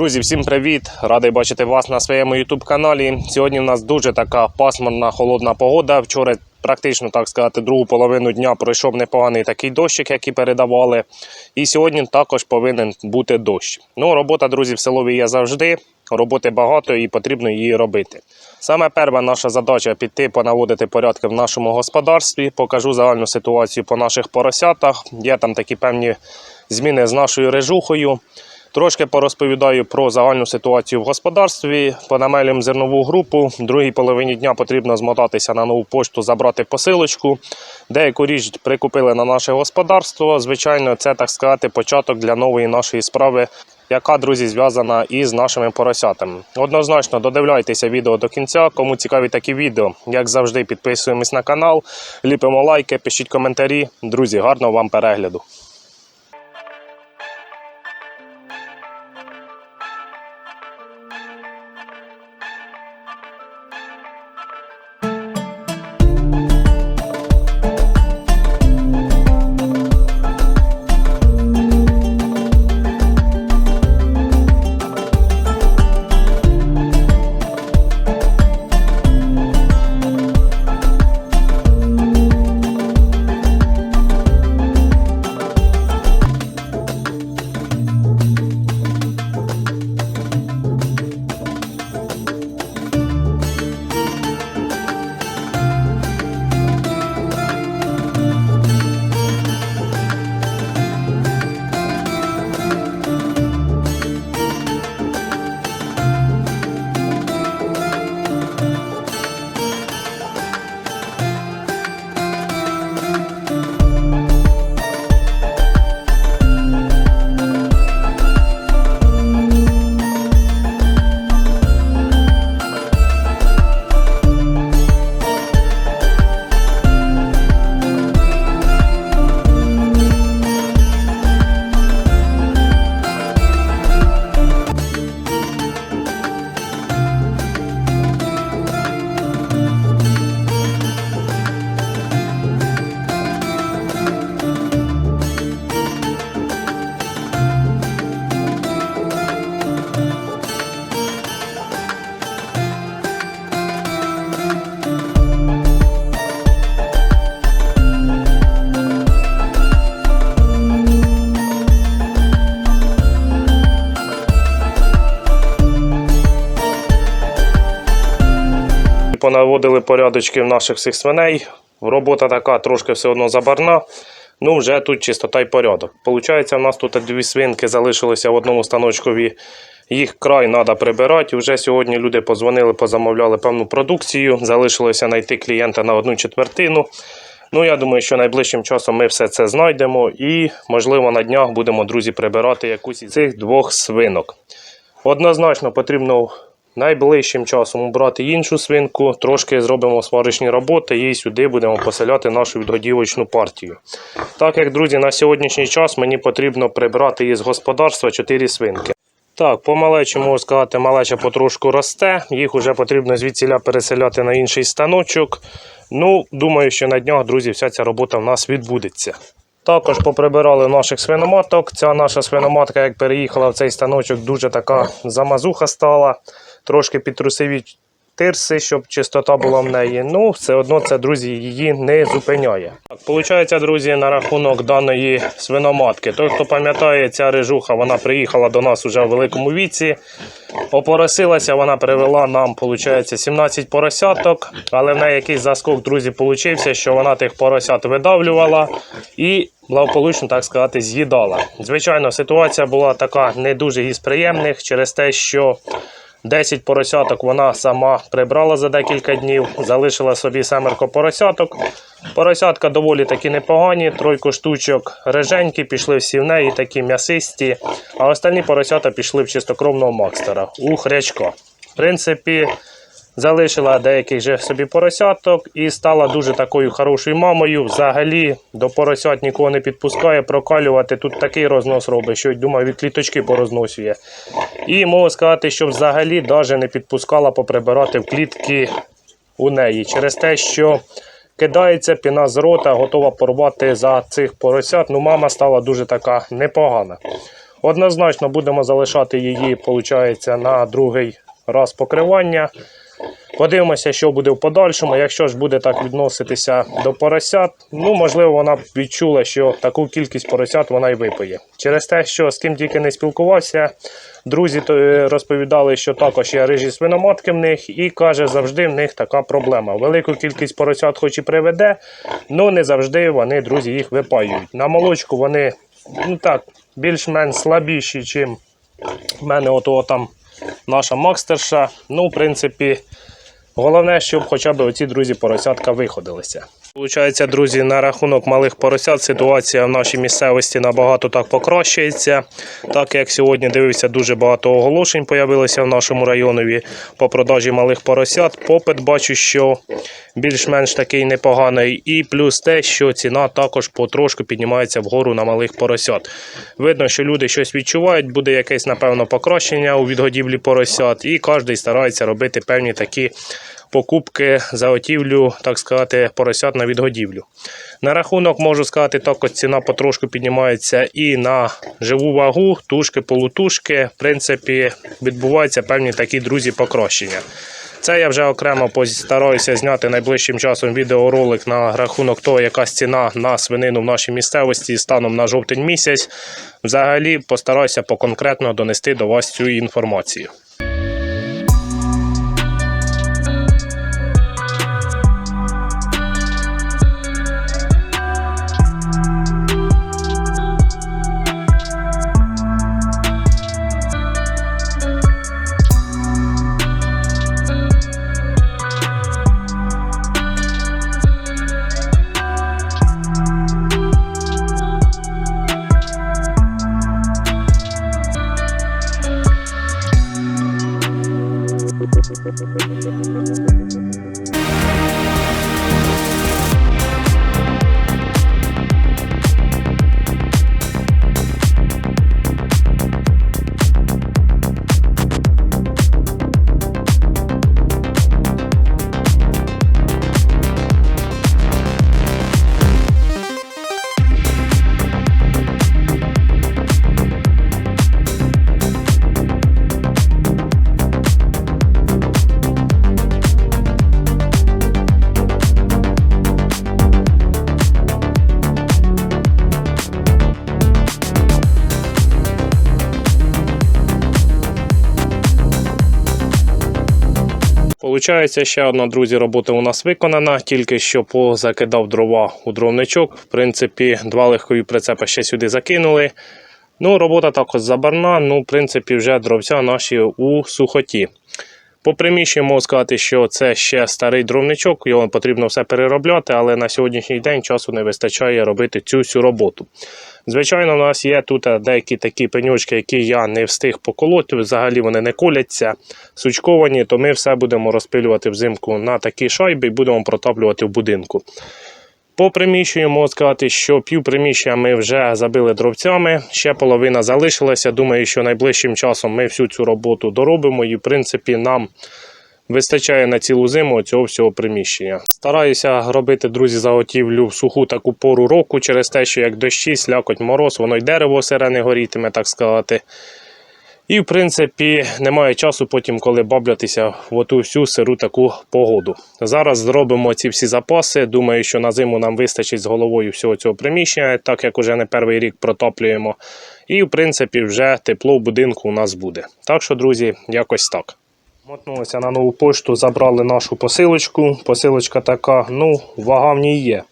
Друзі, всім привіт! Радий бачити вас на своєму YouTube каналі. Сьогодні в нас дуже така пасмурна, холодна погода. Вчора, практично так сказати, другу половину дня пройшов непоганий такий дощик, який передавали. І сьогодні також повинен бути дощ. Ну, робота, друзі, в селові є завжди. Роботи багато і потрібно її робити. Саме перша наша задача піти понаводити порядки в нашому господарстві. Покажу загальну ситуацію по наших поросятах. Є там такі певні зміни з нашою режухою. Трошки порозповідаю про загальну ситуацію в господарстві. Понамелюємо зернову групу. В другій половині дня потрібно змотатися на нову пошту, забрати посилочку. Деяку річ прикупили на наше господарство. Звичайно, це так сказати початок для нової нашої справи, яка, друзі, зв'язана із нашими поросятами. Однозначно додивляйтеся відео до кінця. Кому цікаві такі відео, як завжди, підписуємось на канал, ліпимо лайки, пишіть коментарі. Друзі, гарного вам перегляду. Понаводили порядочки в наших всіх свиней. Робота така трошки все одно забарна. Ну, вже тут чистота й порядок. Получається, в нас тут дві свинки залишилися в одному станочкові. Їх край треба прибирати. Вже сьогодні люди позвонили, позамовляли певну продукцію. Залишилося знайти клієнта на одну четвертину. Ну, я думаю, що найближчим часом ми все це знайдемо і, можливо, на днях будемо, друзі, прибирати якусь із цих двох свинок. Однозначно потрібно найближчим часом обрати іншу свинку, трошки зробимо сварочні роботи і сюди будемо поселяти нашу відгодівочну партію. Так як, друзі, на сьогоднішній час мені потрібно прибрати із господарства 4 свинки. Так, по малечі можу сказати, малеча потрошку росте, їх вже потрібно звідсіля переселяти на інший станочок. Ну, думаю, що на днях, друзі, вся ця робота в нас відбудеться. Також поприбирали наших свиноматок. Ця наша свиноматка, як переїхала в цей станочок, дуже така замазуха стала. Трошки підтрусиві тирси, щоб чистота була в неї. Ну, все одно це, друзі, її не зупиняє. Так, Получається, друзі, на рахунок даної свиноматки. Той, хто пам'ятає, ця рижуха вона приїхала до нас уже в великому віці. Опоросилася, вона привела нам, виходить, 17 поросяток, але в неї якийсь заскок, друзі, получився, що вона тих поросят видавлювала і благополучно, так сказати, з'їдала. Звичайно, ситуація була така не дуже із приємних через те, що 10 поросяток вона сама прибрала за декілька днів, залишила собі семерко поросяток. Поросятка доволі таки непогані, тройку штучок реженькі, пішли всі в неї, такі м'ясисті, а останні поросята пішли в чистокровного макстера у хрячка. В принципі, залишила деяких же собі поросяток і стала дуже такою хорошою мамою. Взагалі до поросят нікого не підпускає, прокалювати. Тут такий рознос робить, що думаю, від кліточки порозносює. І можу сказати, що взагалі навіть не підпускала поприбирати в клітки у неї через те, що кидається піна з рота, готова порвати за цих поросят. Ну, мама стала дуже така непогана. Однозначно будемо залишати її, виходить, на другий раз покривання. Подивимося, що буде в подальшому. Якщо ж буде так відноситися до поросят, ну можливо, вона відчула, що таку кількість поросят вона й випиє. Через те, що з ким тільки не спілкувався, друзі е, розповідали, що також є рижі свиноматки в них, і каже, завжди в них така проблема. Велику кількість поросят, хоч і приведе, але не завжди вони, друзі, їх випаюють. На молочку вони ну так, більш-менш слабіші, ніж в мене ото там наша макстерша. Ну, в принципі, головне, щоб хоча б оці друзі поросятка виходилися. Получається, друзі, на рахунок малих поросят ситуація в нашій місцевості набагато так покращується. Так як сьогодні дивився, дуже багато оголошень появилося в нашому районові по продажі малих поросят. Попит бачу, що більш-менш такий непоганий. І плюс те, що ціна також потрошку піднімається вгору на малих поросят. Видно, що люди щось відчувають, буде якесь, напевно, покращення у відгодівлі поросят, і кожен старається робити певні такі покупки, заготівлю, так сказати, поросят на відгодівлю. На рахунок можу сказати, також ціна потрошку піднімається і на живу вагу, тушки, полутушки. В принципі, відбуваються певні такі друзі покращення. Це я вже окремо постараюся зняти найближчим часом відеоролик на рахунок того, яка ціна на свинину в нашій місцевості станом на жовтень місяць. Взагалі постараюся поконкретно донести до вас цю інформацію. Thank you. Получається, ще одна, друзі, робота у нас виконана. Тільки що позакидав дрова у дровничок. В принципі, два легкові прицепи ще сюди закинули. Ну, робота також забарна. Ну, в принципі, вже дровця наші у сухоті. По приміщенню можу сказати, що це ще старий дровничок, його потрібно все переробляти, але на сьогоднішній день часу не вистачає робити цю всю роботу. Звичайно, у нас є тут деякі такі пеньочки, які я не встиг поколоти. Взагалі вони не коляться, сучковані, то ми все будемо розпилювати взимку на такі шайби і будемо протаплювати в будинку. По приміщенню можу сказати, що пів приміщення ми вже забили дровцями, ще половина залишилася. Думаю, що найближчим часом ми всю цю роботу доробимо і, в принципі, нам вистачає на цілу зиму цього всього приміщення. Стараюся робити, друзі, заготівлю в суху таку пору року через те, що як дощі, слякоть мороз, воно й дерево сирене горітиме, так сказати. І, в принципі, немає часу потім, коли баблятися в оту всю сиру таку погоду. Зараз зробимо ці всі запаси. Думаю, що на зиму нам вистачить з головою всього цього приміщення, так як уже не перший рік протоплюємо. І, в принципі, вже тепло в будинку у нас буде. Так що, друзі, якось так. Мотнулися на нову пошту, забрали нашу посилочку. Посилочка така, ну, вага в ній є.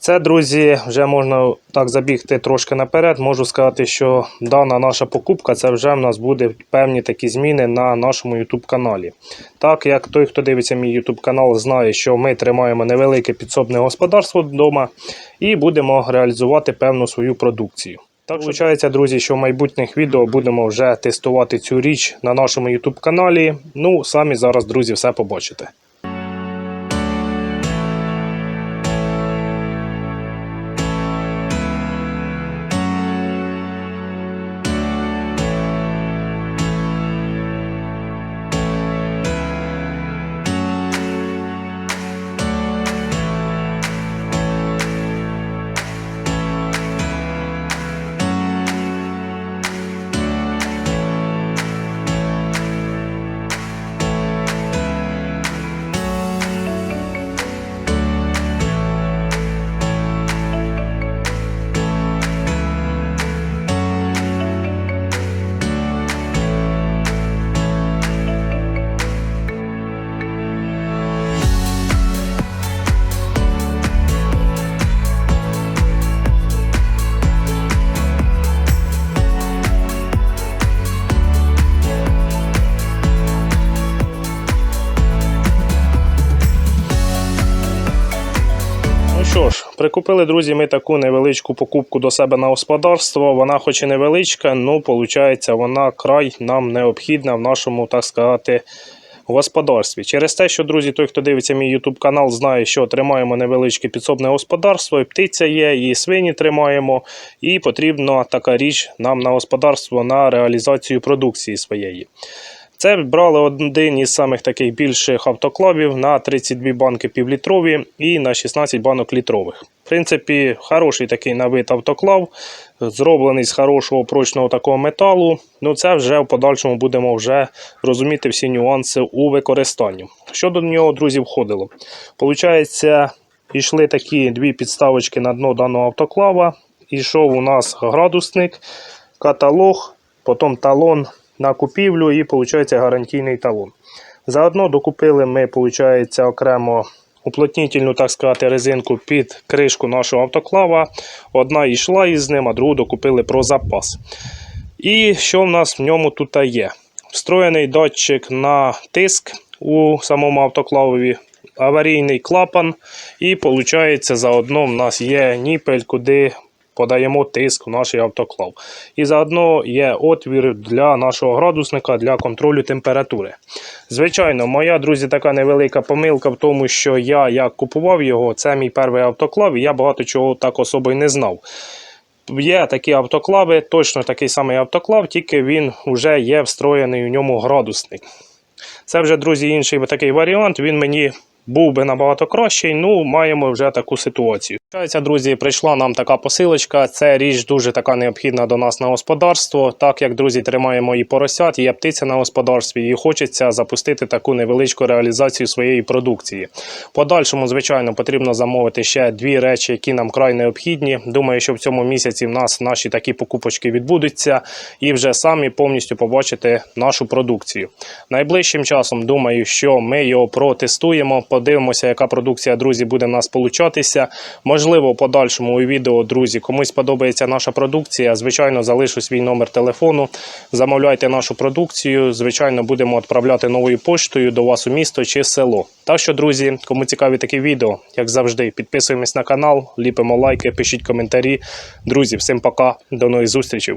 Це, друзі, вже можна так забігти трошки наперед. Можу сказати, що дана наша покупка це вже в нас буде певні такі зміни на нашому YouTube каналі. Так як той, хто дивиться мій YouTube канал, знає, що ми тримаємо невелике підсобне господарство вдома і будемо реалізувати певну свою продукцію. Так виходить, друзі, що в майбутніх відео будемо вже тестувати цю річ на нашому YouTube каналі. Ну, самі зараз, друзі, все побачите. Прикупили, друзі, ми таку невеличку покупку до себе на господарство. Вона хоч і невеличка, ну, виходить, вона край нам необхідна в нашому, так сказати, господарстві. Через те, що, друзі, той, хто дивиться мій YouTube канал, знає, що тримаємо невеличке підсобне господарство, і птиця є, і свині тримаємо, і потрібна така річ нам на господарство на реалізацію продукції своєї. Це брали один із самих таких більших автоклавів на 32 банки півлітрові і на 16 банок літрових. В принципі, хороший такий на вид автоклав, зроблений з хорошого прочного такого металу. Ну це вже в подальшому будемо вже розуміти всі нюанси у використанні. Що до нього, друзі, входило? Получається, йшли такі дві підставочки на дно даного автоклава. Ішов у нас градусник, каталог, потім талон на купівлю і виходить гарантійний талон. Заодно докупили ми, виходить, окремо уплотнітельну, так сказати, резинку під кришку нашого автоклава. Одна йшла із ним, а другу докупили про запас. І що в нас в ньому тут є? Встроєний датчик на тиск у самому автоклавові, аварійний клапан, і виходить, заодно в нас є ніпель, куди подаємо тиск в наш автоклав. І заодно є отвір для нашого градусника для контролю температури. Звичайно, моя, друзі, така невелика помилка в тому, що я як купував його, це мій перший автоклав, і я багато чого так особо й не знав. Є такі автоклави, точно такий самий автоклав, тільки він вже є встроєний у ньому градусник. Це вже, друзі, інший такий варіант. Він мені був би набагато кращий. Ну, маємо вже таку ситуацію. Друзі, прийшла нам така посилочка. Це річ дуже така необхідна до нас на господарство. Так як друзі, тримаємо і поросят, є птиця на господарстві, і хочеться запустити таку невеличку реалізацію своєї продукції. Подальшому, звичайно, потрібно замовити ще дві речі, які нам край необхідні. Думаю, що в цьому місяці в нас наші такі покупочки відбудуться, і вже самі повністю побачите нашу продукцію. Найближчим часом думаю, що ми його протестуємо. Подивимося, яка продукція, друзі, буде в нас получатися. Можливо, в подальшому відео, друзі, комусь подобається наша продукція. Звичайно, залишу свій номер телефону. Замовляйте нашу продукцію. Звичайно, будемо відправляти новою поштою до вас у місто чи село. Так що, друзі, кому цікаві такі відео, як завжди, підписуємось на канал, ліпимо лайки, пишіть коментарі. Друзі, всім пока, до нових зустрічей.